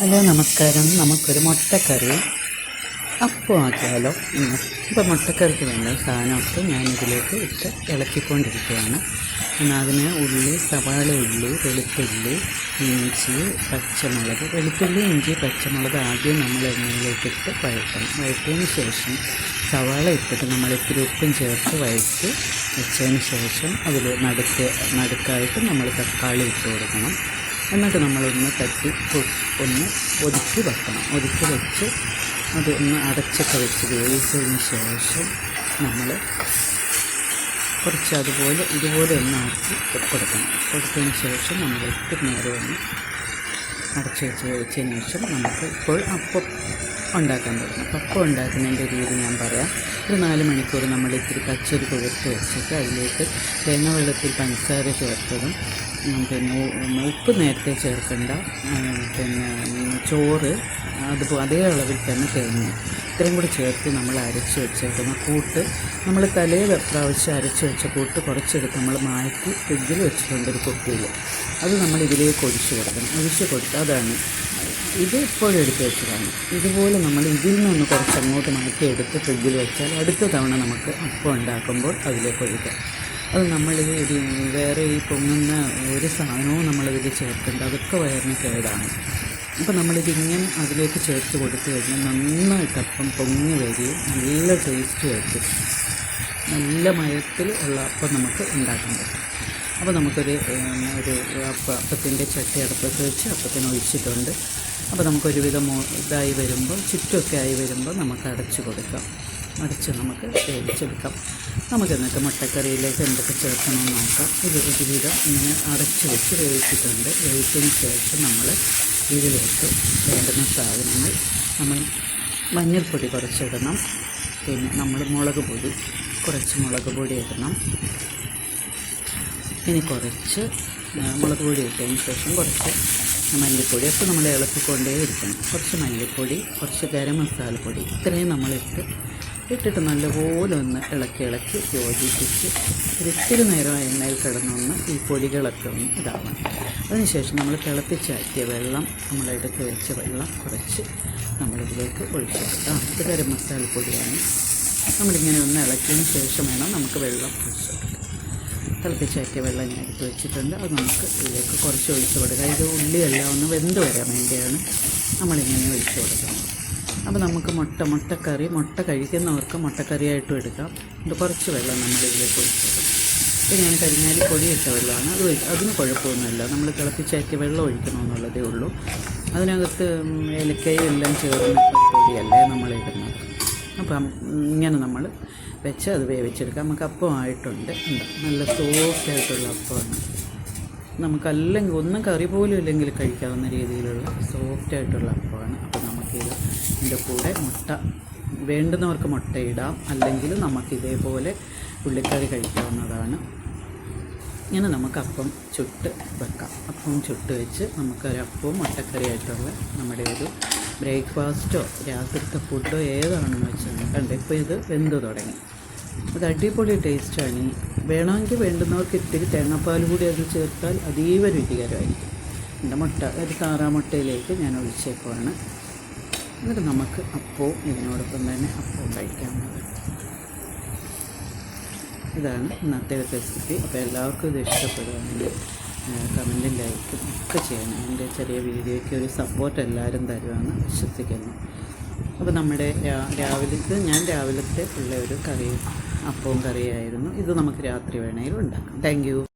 Hello നമസ്കാരം. നമുക്കൊരു മുട്ടക്കറി. അപ്പം ആക്കിയാലോ? ഇന്ന്. ഇപ്പോൾ മുട്ടക്കറിക്ക് വേണ്ട സാധനമൊക്കെ ഞാൻ ഇതിലേക്ക് ഇട്ട് ഇളക്കിക്കൊണ്ടിരിക്കുകയാണ്. അതിന് ഉള്ളി സവാള ഉള്ളി വെളുത്തുള്ളി ഇഞ്ചി പച്ചമുളക്. വെളുത്തുള്ളി ഇഞ്ചി പച്ചമുളക് ആദ്യം നമ്മൾ എണ്ണയിലേക്ക് ഇട്ട് വഴറ്റണം. വഴറ്റിയതിന് ശേഷം സവാള ഇട്ടിട്ട് നമ്മൾ ഇത്തിരി ഉപ്പും ചേർത്ത് വഴറ്റി വെച്ചതിന് ശേഷം അതിൽ നടുക്ക് നടുക്കായിട്ട് നമ്മൾ തക്കാളി ഇട്ട് കൊടുക്കണം. എന്നിട്ട് നമ്മളൊന്ന് തട്ടി ഒന്ന് ഒതുക്കി വെക്കണം. ഒതുക്കി വെച്ച് അത് ഒന്ന് അടച്ചൊക്കെ വെച്ച് വേവിച്ചതിന് ശേഷം നമ്മൾ കുറച്ച് അതുപോലെ ഇതുപോലെ ഒന്ന് ആക്കി കൊടുക്കണം. കൊടുത്തതിന് ശേഷം നമ്മൾ എട്ട് നേരം ഒന്ന് അടച്ചു വെച്ച് വേവിച്ചതിന് ശേഷം നമുക്ക് ഇപ്പോൾ അപ്പം ഉണ്ടാക്കാൻ തുടങ്ങി. അപ്പം ഉണ്ടാക്കുന്നതിന്റെ രീതി ഞാൻ പറയാം. ഒരു നാല് മണിക്കൂർ നമ്മൾ ഇത്തിരി പച്ചരി കുതിർത്ത് വെച്ചിട്ട് അതിലേക്ക് തേങ്ങ വെള്ളത്തിൽ പഞ്ചസാര ചേർത്തതും പിന്നെ ഉപ്പ് നേരത്തെ ചേർക്കേണ്ട പിന്നെ ചോറ് അത് അതേ അളവിൽ തന്നെ തേങ്ങ. ഇത്രയും കൂടി ചേർത്ത് നമ്മൾ അരച്ച് വെച്ചേക്കുന്ന കൂട്ട് നമ്മൾ തലേ പ്രാവശ്യം അരച്ച് വെച്ച കൂട്ട് കുറച്ചെടുത്ത് നമ്മൾ മാറ്റി ഫ്രിഡ്ജിൽ വെച്ചിട്ടുണ്ട് ഒരു കുപ്പിയിൽ. അത് നമ്മൾ ഇതിലേക്ക് ഒഴിച്ചു കൊടുക്കണം. ഒഴിച്ച് കൊടുത്ത് അതാണ് ഇത് ഇപ്പോഴും എടുത്ത് വെച്ചതാണ്. ഇതുപോലെ നമ്മൾ ഇതിൽ നിന്ന് കുറച്ച് അങ്ങോട്ട് മാറ്റിയെടുത്ത് ഫ്രിഡ്ജിൽ വെച്ചാൽ അടുത്ത തവണ നമുക്ക് അപ്പം ഉണ്ടാക്കുമ്പോൾ അതിലേക്ക് ഒഴിക്കാം. അത് നമ്മൾ ഒരു വേറെ ഈ പൊങ്ങുന്ന ഒരു സാധനവും നമ്മളിതിൽ ചേർക്കേണ്ട അതൊക്കെ വയറിന് കേടാണ്. അപ്പോൾ നമ്മളിതിങ്ങനെ അതിലേക്ക് ചേർത്ത് കൊടുത്തു കഴിഞ്ഞാൽ നന്നായിട്ട് അപ്പം പൊങ്ങി വരികയും നല്ല ടേസ്റ്റ് ആയിരിക്കും. നല്ല മയത്തിൽ ഉള്ള അപ്പം നമുക്ക് ഉണ്ടാക്കാൻ പറ്റും. അപ്പോൾ നമുക്കൊരു ഒരു അപ്പ അപ്പത്തിന്റെ ചട്ടി അടുപ്പത്ത് വെച്ച് അപ്പത്തിന് ഒഴിച്ചിട്ടുണ്ട്. അപ്പോൾ നമുക്കൊരുവിധം ഇതായി വരുമ്പോൾ ചുറ്റുമൊക്കെ ആയി വരുമ്പോൾ നമുക്ക് അടച്ചു കൊടുക്കാം. അടച്ച് നമുക്ക് വേവിച്ചെടുക്കാം. നമുക്ക് എന്നിട്ട് മുട്ടക്കറിയിലേക്ക് എന്തൊക്കെ ചേർക്കണമെന്ന് നോക്കാം. ഇത് ഒരുവിധം ഇങ്ങനെ അടച്ചു വെച്ച് വേവിച്ചിട്ടുണ്ട്. വേവിച്ചതിന് ശേഷം നമ്മൾ ഇതിലേക്ക് വേണ്ടുന്ന സാധനങ്ങൾ നമ്മൾ മഞ്ഞൾപ്പൊടി കുറച്ചിടണം. പിന്നെ നമ്മൾ മുളക് പൊടി കുറച്ച് മുളക് പൊടി ഇടണം. ഇനി കുറച്ച് മുളക് പൊടി ഇട്ടതിന് ശേഷം കുറച്ച് മല്ലിപ്പൊടി. അപ്പോൾ നമ്മൾ ഇളക്കിക്കൊണ്ടേ ഇരിക്കണം. കുറച്ച് മല്ലിപ്പൊടി കുറച്ച് ഗരം മസാലപ്പൊടി ഇത്രയും നമ്മളിട്ട് ഇട്ടിട്ട് നല്ലപോലെ ഒന്ന് ഇളക്കി ഇളക്കി യോജിപ്പിച്ച് ഒരിത്തിരി നേരം എണ്ണയിൽ കിടന്നൊന്ന് ഈ പൊടികളൊക്കെ ഒന്ന് ഇതാവണം അതിനുശേഷം നമ്മൾ തിളപ്പിച്ചാക്കിയ വെള്ളം നമ്മൾ എടുത്ത് വെച്ച വെള്ളം കുറച്ച് നമ്മളിതിലേക്ക് ഒഴിച്ചു കൊടുക്കാം ഇത് ഗരം മസാലപ്പൊടിയാണ് നമ്മളിങ്ങനെ ഒന്ന് ഇളക്കിയതിന് ശേഷം വേണം നമുക്ക് വെള്ളം ഒഴിച്ചു കൊടുക്കാം തിളപ്പിച്ചാക്കിയ വെള്ളം ഞാൻ എടുത്ത് വെച്ചിട്ടുണ്ട്. അത് നമുക്ക് ഇതിലേക്ക് കുറച്ച് ഒഴിച്ചു കൊടുക്കുക ഇത് ഉള്ളിയെല്ലാം ഒന്ന് വെന്ത് വരാൻ വേണ്ടിയാണ് നമ്മളിങ്ങനെ ഒഴിച്ചു കൊടുക്കുന്നത്. അപ്പോൾ നമുക്ക് മുട്ട മുട്ടക്കറി മുട്ട കഴിക്കുന്നവർക്ക് മുട്ടക്കറിയായിട്ടും എടുക്കാം. ഇത് കുറച്ച് വെള്ളം നമ്മൾ ഇതിലേക്ക് ഒഴിച്ചു കൊടുക്കും. ഇത് ഞാൻ പൊടി ഇട്ട വെള്ളമാണ്. അത് അതിന് കുഴപ്പമൊന്നുമില്ല. നമ്മൾ തിളപ്പിച്ചാറ്റിയ വെള്ളം ഒഴിക്കണമെന്നുള്ളതേ ഉള്ളൂ. അതിനകത്ത് ഏലക്കയും എല്ലാം ചേർന്ന് പൊടിയല്ലേ നമ്മളിടുന്നത് അപ്പം ഇങ്ങനെ നമ്മൾ വെച്ച് അത് വേവിച്ചെടുക്കാം. നമുക്ക് അപ്പം ആയിട്ടുണ്ട്. നല്ല സോഫ്റ്റ് ആയിട്ടുള്ള അപ്പമാണ്. നമുക്കല്ലെങ്കിൽ ഒന്നും കറി പോലും ഇല്ലെങ്കിൽ കഴിക്കാവുന്ന രീതിയിലുള്ള സോഫ്റ്റ് ആയിട്ടുള്ള അപ്പമാണ്. അപ്പം നമുക്കിത് ഇതിന്റെ കൂടെ മുട്ട വേണ്ടുന്നവർക്ക് മുട്ട ഇടാം. അല്ലെങ്കിൽ നമുക്ക് ഇതേപോലെ ഉള്ളിക്കറി കഴിക്കാവുന്നതാണ്. ഇങ്ങനെ നമുക്ക് അപ്പം ചുട്ട് വെക്കാം. അപ്പം ചുട്ട് വെച്ച് നമുക്കൊരപ്പവും മുട്ടക്കറിയായിട്ടുള്ള നമ്മുടെ ഒരു ബ്രേക്ക്ഫാസ്റ്റോ രാത്രിത്തെ ഫുഡോ ഏതാണെന്ന് വെച്ചാൽ കണ്ട് ഇപ്പോൾ ഇത് വെന്ത് തുടങ്ങി. അത് അടിപൊളി ടേസ്റ്റാണ്. വേണമെങ്കിൽ വേണ്ടുന്നവർക്ക് ഇത്തിരി തേങ്ങാപ്പാൽ കൂടി അത് ചേർത്താൽ അതീവ രുചികരമായിരിക്കും. എന്റെ മുട്ട ഒരു താറാമുട്ടയിലേക്ക് ഞാൻ ഒഴിച്ചേക്കുവാണ്. എന്നിട്ട് നമുക്ക് അപ്പവും ഇതിനോടൊപ്പം തന്നെ അപ്പവും കഴിക്കാവുന്നത് ഇതാണ് ഇന്നത്തെ റെസിപ്പി അപ്പോൾ എല്ലാവർക്കും ഇത് ഇഷ്ടപ്പെടുകയാണെങ്കിൽ കമന്റും ലൈക്കും ഒക്കെ ചെയ്യണം. എന്റെ ചെറിയ വീഡിയോയ്ക്ക് ഒരു സപ്പോർട്ട് എല്ലാവരും തരുമെന്ന് വിശ്വസിക്കുന്നു. അപ്പോൾ നമ്മുടെ രാവിലത്തെ ഞാൻ രാവിലത്തെ ഉള്ള ഒരു കറി അപ്പവും കറിയായിരുന്നു. ഇത് നമുക്ക് രാത്രി വേണമെങ്കിലും ഉണ്ടാക്കാം. താങ്ക്